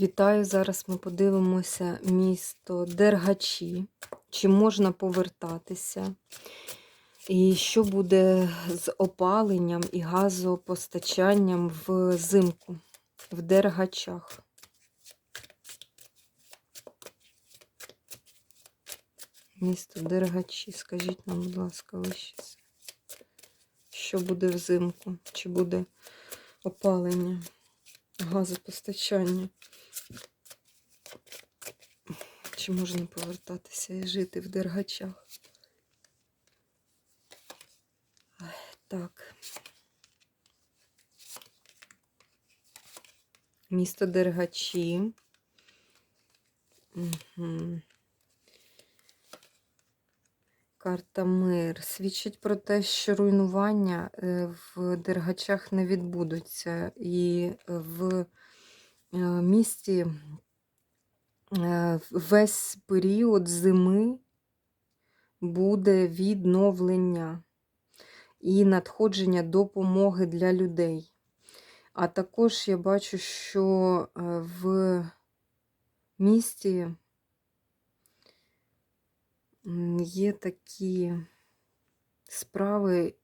Вітаю! Зараз ми подивимося місто Дергачі, чи можна повертатися, і що буде з опаленням і газопостачанням взимку в Дергачах. Місто Дергачі, скажіть нам, будь ласка, ви ще. Що буде взимку? Чи буде опалення, газопостачання? Чи можна повертатися і жити в Дергачах? Так. Місто Дергачі. Угу. Карта мир свідчить про те, що руйнування е, в Дергачах не відбудуться. І в е, місті е, весь період зими буде відновлення і надходження допомоги для людей. А також я бачу, що в місті є такі справи,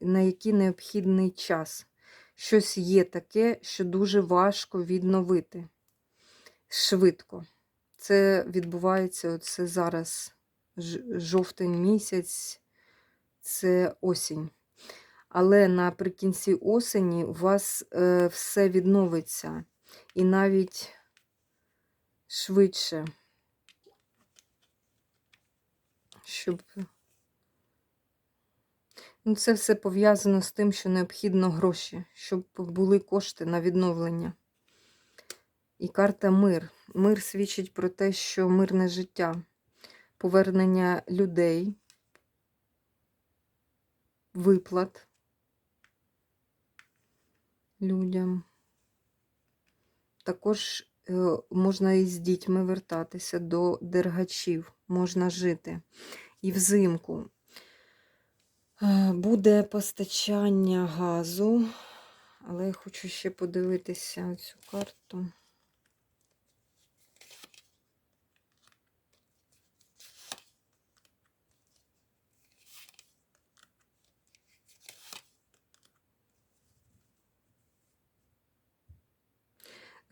на які необхідний час. Щось є таке, що дуже важко відновити швидко. Це відбувається оце зараз жовтень місяць, це осінь. Але наприкінці осені у вас е, все відновиться і навіть швидше щоб. Ну, Це все пов'язано з тим, що необхідно гроші, щоб були кошти на відновлення. І карта мир. Мир свідчить про те, що мирне життя, повернення людей, виплат людям. Також е, можна і з дітьми вертатися до дергачів, можна жити. І взимку е, буде постачання газу, але я хочу ще подивитися цю карту.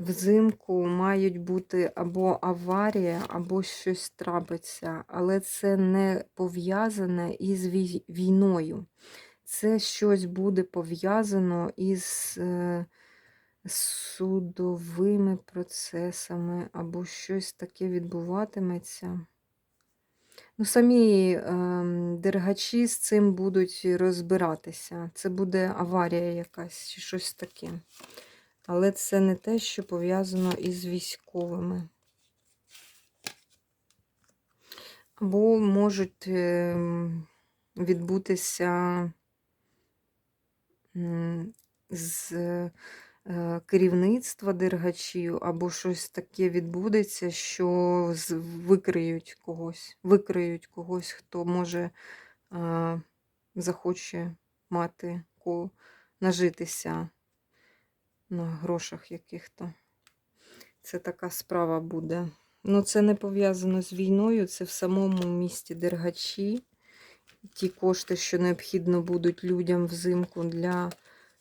Взимку мають бути або аварія, або щось трапиться, але це не пов'язане із війною. Це щось буде пов'язано із е, судовими процесами, або щось таке відбуватиметься. Ну, Самі е, дергачі з цим будуть розбиратися. Це буде аварія якась, чи щось таке. Але це не те, що пов'язано із військовими. Або можуть ем, відбутися з е, керівництва дергачів, або щось таке відбудеться, що викриють когось, викриють когось, хто може захоче мати нажитися на грошах яких-то. Це така справа буде. Ну, це не пов'язано з війною, це в самому місті Дергачі. Ті кошти, що необхідно будуть людям взимку для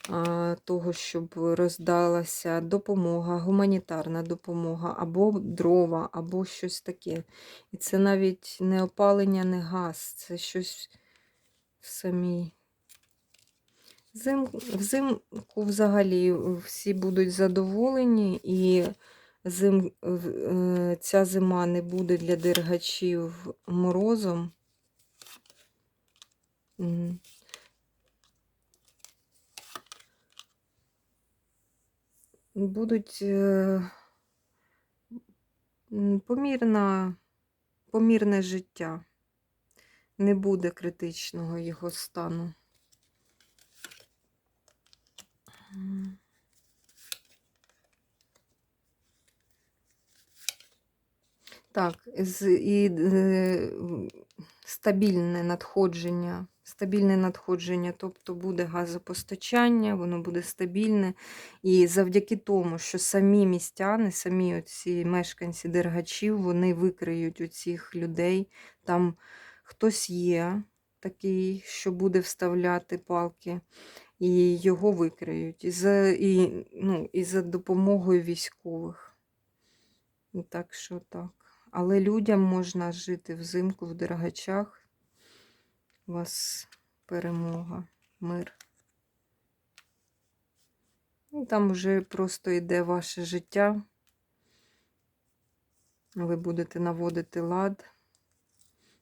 а, того, щоб роздалася допомога, гуманітарна допомога, або дрова, або щось таке. І це навіть не опалення, не газ, це щось в самій Зим, Взимку взагалі всі будуть задоволені, і зим, е, ця зима не буде для дергачів морозом. Будуть е, помірна, помірне життя, не буде критичного його стану. Так, і е, стабільне надходження. Стабільне надходження, тобто буде газопостачання, воно буде стабільне. І завдяки тому, що самі містяни, самі оці мешканці дергачів, вони викриють у цих людей. Там хтось є такий, що буде вставляти палки, і його викриють. І за, і, ну, і за допомогою військових. Так що так. Але людям можна жити взимку в дергачах. У вас перемога, мир. Ну, там вже просто йде ваше життя. Ви будете наводити лад.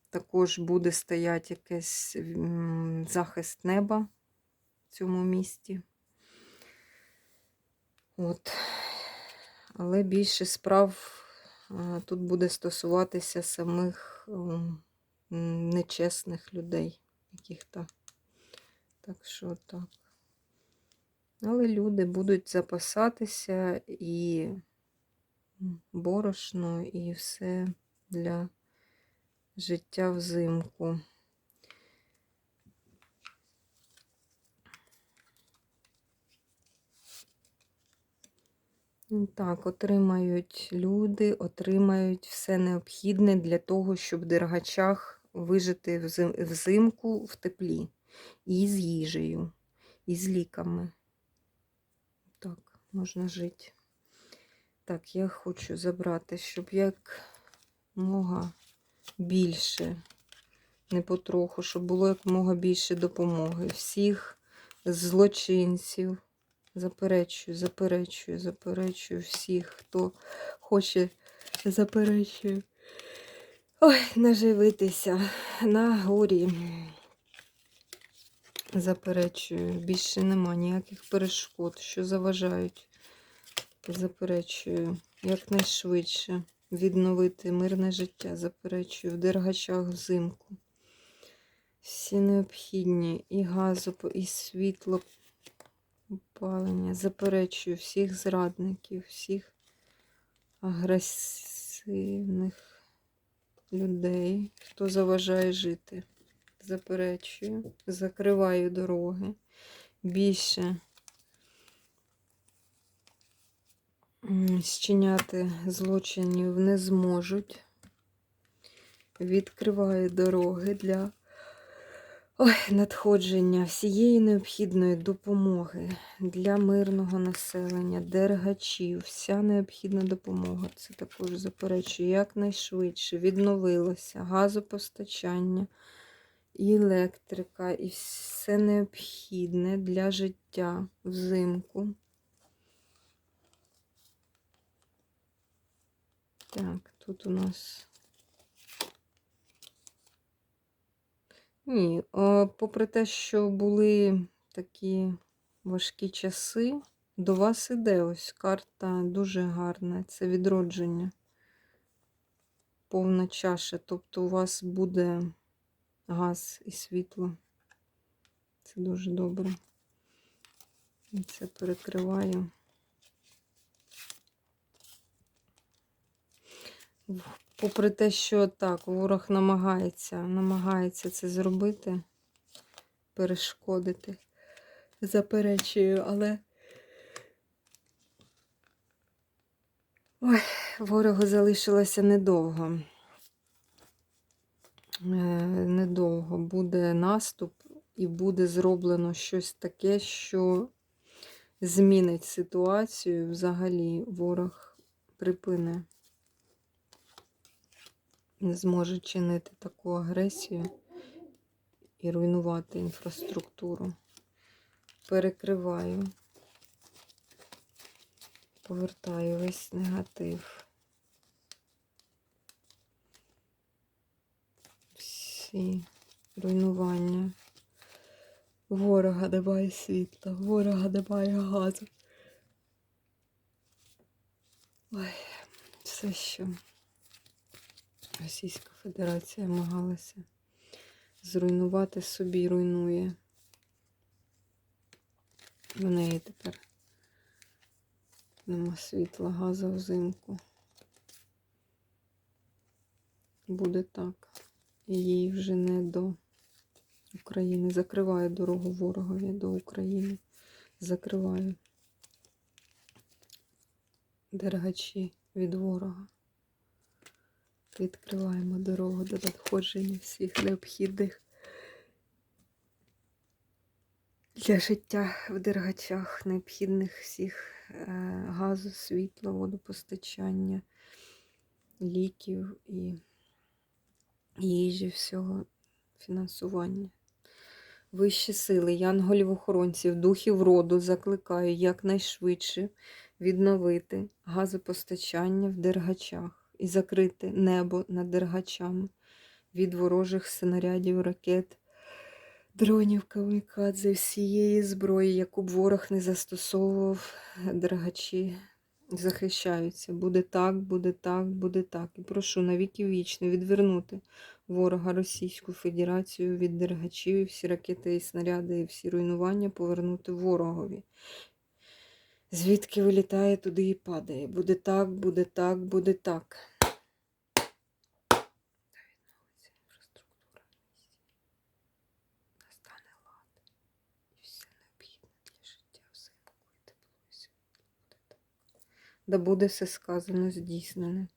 Також буде стояти якийсь захист неба в цьому місті. От. Але більше справ тут буде стосуватися самих м, м, нечесних людей, яких-то. Так що так. Але люди будуть запасатися і борошно, і все для життя взимку. Так, отримають люди, отримають все необхідне для того, щоб в дергачах вижити взимку в теплі. І з їжею, і з ліками. Так, можна жити. Так, я хочу забрати, щоб як мога більше, не потроху, щоб було якомога більше допомоги. Всіх злочинців. Заперечую, заперечую, заперечую всіх, хто хоче заперечую. Ой, наживитися на горі. Заперечую. Більше нема ніяких перешкод, що заважають. Заперечую. Якнайшвидше відновити мирне життя. Заперечую в дергачах взимку. Всі необхідні і газу, і світло, опалення. Заперечую всіх зрадників, всіх агресивних людей, хто заважає жити. Заперечую, закриваю дороги. Більше зчиняти злочинів не зможуть. Відкриваю дороги для Ой, надходження всієї необхідної допомоги для мирного населення, дергачів, вся необхідна допомога. Це також заперечую, якнайшвидше відновилося газопостачання, і електрика, і все необхідне для життя взимку. Так, тут у нас. Ні, попри те, що були такі важкі часи, до вас іде ось карта дуже гарна. Це відродження. Повна чаша. Тобто у вас буде газ і світло. Це дуже добре. І це перекриваю. Попри те, що так, ворог намагається, намагається це зробити, перешкодити, заперечую, але Ой, ворогу залишилося недовго. Е, Недовго буде наступ і буде зроблено щось таке, що змінить ситуацію. Взагалі ворог припине не зможе чинити таку агресію і руйнувати інфраструктуру. Перекриваю, повертаю весь негатив. Всі руйнування. Ворога немає світла, ворога немає газу. Ой, все що. Російська Федерація намагалася зруйнувати собі, руйнує. В неї тепер нема світла, газу взимку. Буде так. їй вже не до України. Закриваю дорогу ворогові до України. Закриваю дергачі від ворога. Відкриваємо дорогу до надходження всіх необхідних для життя в дергачах, необхідних всіх е, газу, світла, водопостачання, ліків і їжі, всього фінансування. Вищі сили, янголів-охоронців, духів роду закликаю якнайшвидше відновити газопостачання в дергачах і закрити небо над дергачами від ворожих снарядів, ракет, дронів, камікадзе, всієї зброї, яку б ворог не застосовував, дергачі захищаються. Буде так, буде так, буде так. І прошу навіки вічно відвернути ворога Російську Федерацію від дергачів, і всі ракети і снаряди, і всі руйнування повернути ворогові. Звідки вилітає, туди і падає. Буде так, буде так, буде так. Та відновиться інфраструктура в місті. Настане лад. І все необхідне для життя взимку і тепло і світло. Буде так. Да буде все сказано, здійснене.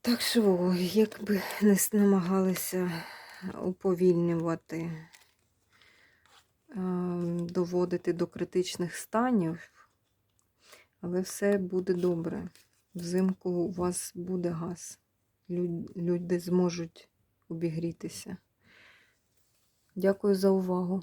Так що, о, як би не намагалися уповільнювати, ем, доводити до критичних станів, але все буде добре. Взимку у вас буде газ. Люди зможуть обігрітися. Дякую за увагу.